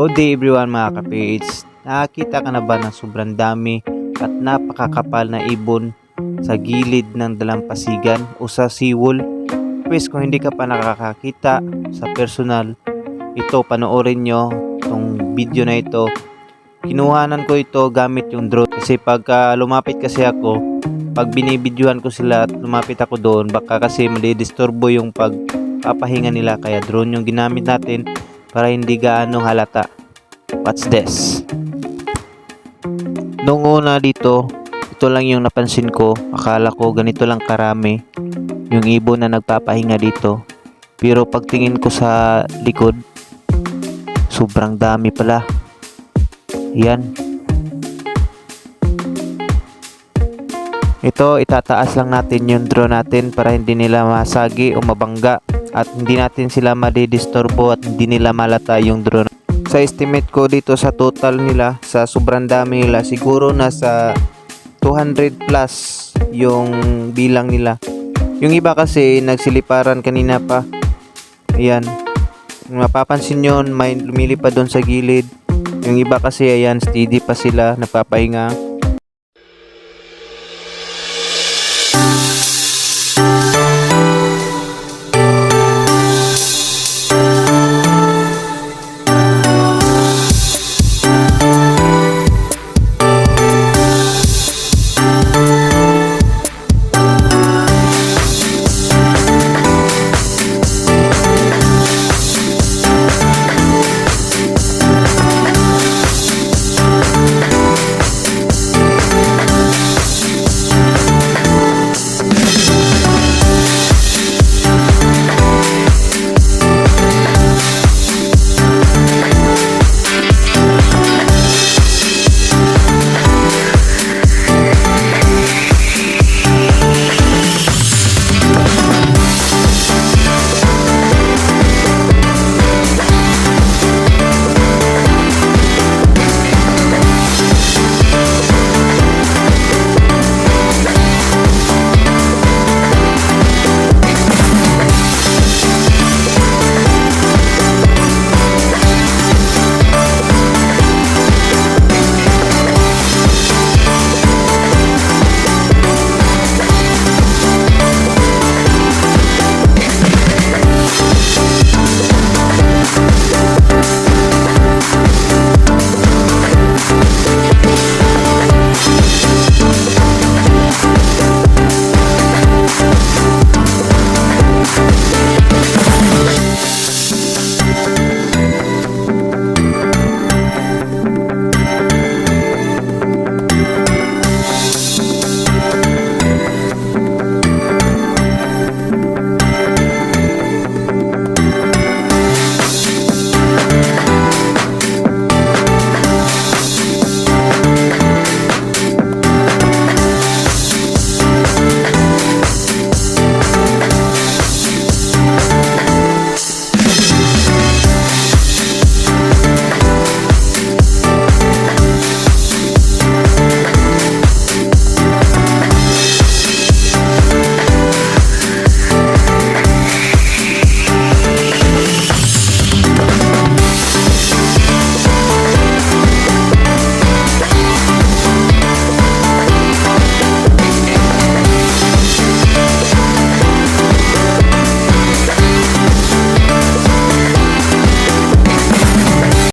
Good day everyone mga ka-PH. Nakakita ka na ba ng sobrang dami at napakakapal na ibon sa gilid ng dalampasigan o sa seawall? Pwes kung hindi ka pa nakakakita sa personal, ito panoorin nyo itong video na ito. Kinuhanan ko ito gamit yung drone kasi pagka lumapit kasi ako, pag binibidyohan ko sila at lumapit ako doon, baka kasi madidisturbo yung pagpapahinga nila kaya drone yung ginamit natin para hindi gaano halata. What's this? Nung una dito, ito lang yung napansin ko. Akala ko ganito lang karami yung ibon na nagpapahinga dito. Pero pagtingin ko sa likod, sobrang dami pala. Yan. Ito, itataas lang natin yung drone natin para hindi nila masagi o mabangga at hindi natin sila madidisturbo at hindi nila malata yung drone. Sa estimate ko dito sa total nila, sa sobrang dami nila, siguro nasa 200 plus yung bilang nila. Yung iba kasi nagsiliparan kanina pa. Ayan. Mapapansin nyo, may lumilipad doon sa gilid. Yung iba kasi ayan, steady pa sila, napapahinga.